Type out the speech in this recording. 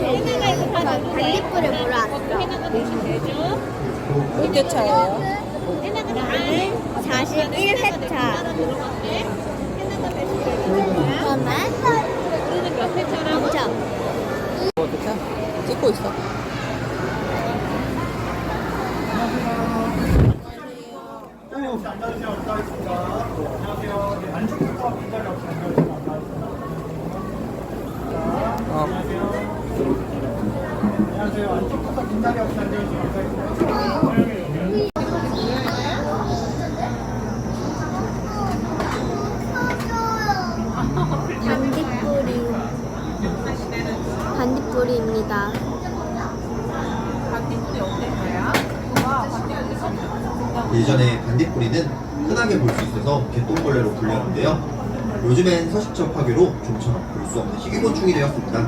반딧불을 몰아. 몇 개차예요? 41회차. 잠깐만. 우리는 몇 회차라고? 어떻게? 찍고 있어. 어. 반딧불이. 반딧불이입니다. 예전에 반딧불이는 흔하게 볼 수 있어서 개똥벌레로 불렸는데요. 요즘엔 서식처 파괴로 좀처럼 볼 수 없는 희귀곤충이 되었습니다.